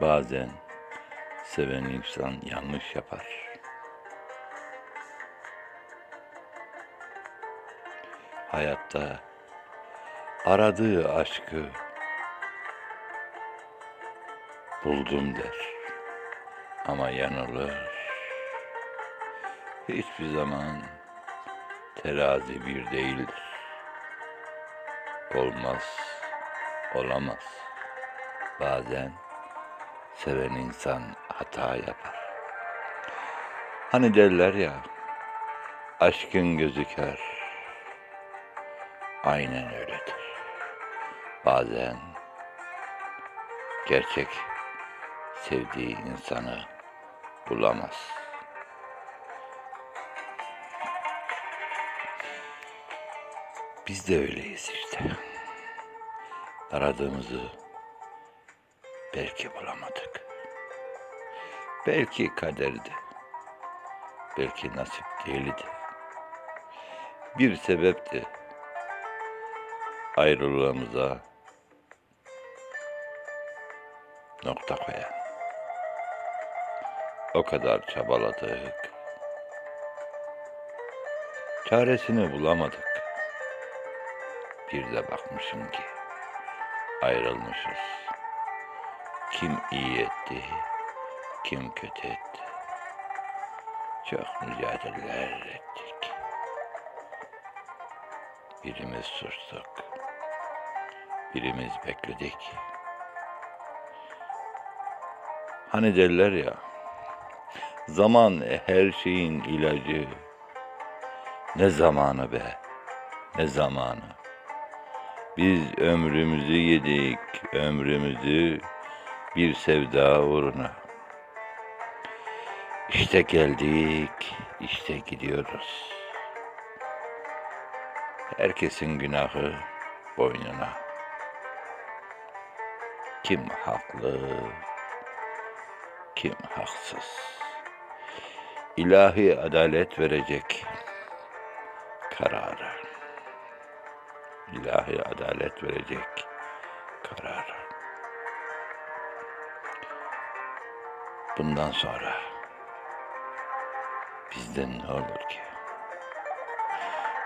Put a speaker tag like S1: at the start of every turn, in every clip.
S1: Bazen seven insan yanlış yapar. Hayatta aradığı aşkı buldum der. Ama yanılır. Hiçbir zaman terazi bir değildir. Olmaz, olamaz. Bazen seven insan hata yapar. Hani derler ya, aşkın gözü kör. Aynen öyledir. Bazen gerçek sevdiği insanı bulamaz. Biz de öyleyiz işte. Aradığımızı belki bulamadık. Belki kaderdi. Belki nasip değildi. Bir sebepti. Ayrılığımıza nokta koyan. O kadar çabaladık. Çaresini bulamadık. Bir de bakmışım ki ayrılmışız. Kim iyi etti, kim kötü etti. Çok mücadeleler ettik. Birimiz sustuk. Birimiz bekledik. Hani derler ya, zaman her şeyin ilacı. Ne zamanı be, ne zamanı. Biz ömrümüzü yedik, ömrümüzü bir sevda uğruna. İşte geldik, işte gidiyoruz. Herkesin günahı boynuna. Kim haklı, kim haksız. İlahi adalet verecek kararı. İlahi adalet verecek kararı. Bundan sonra bizden ne olur ki?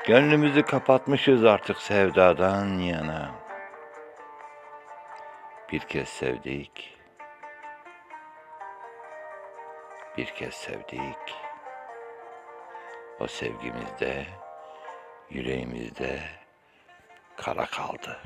S1: Gönlümüzü kapatmışız artık sevdadan yana. Bir kez sevdik. Bir kez sevdik. O sevgimizde, yüreğimizde kara kaldı.